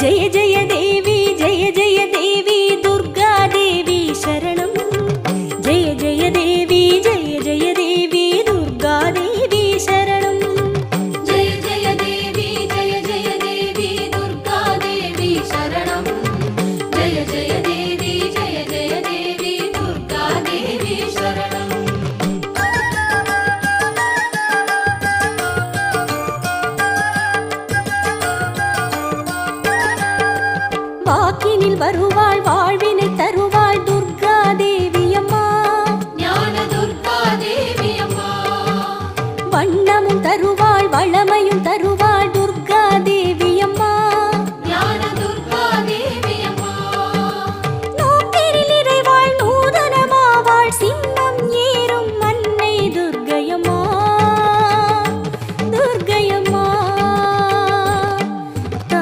जय जय देवी, जय जय देवी, दुर्गा देवी शरण। जय जय देवी, जय जय देवी, दुर्गा देवी शरण। जय जय देवी, जय जय देवी, दुर्गा देवी शरण। जय जय வாக்கினில் வருவாள் வாழ்வினை தருவாள் துர்கா தேவியம்மா ஞான துர்கா தேவியம்மா வண்ணமும் தருவாள் வள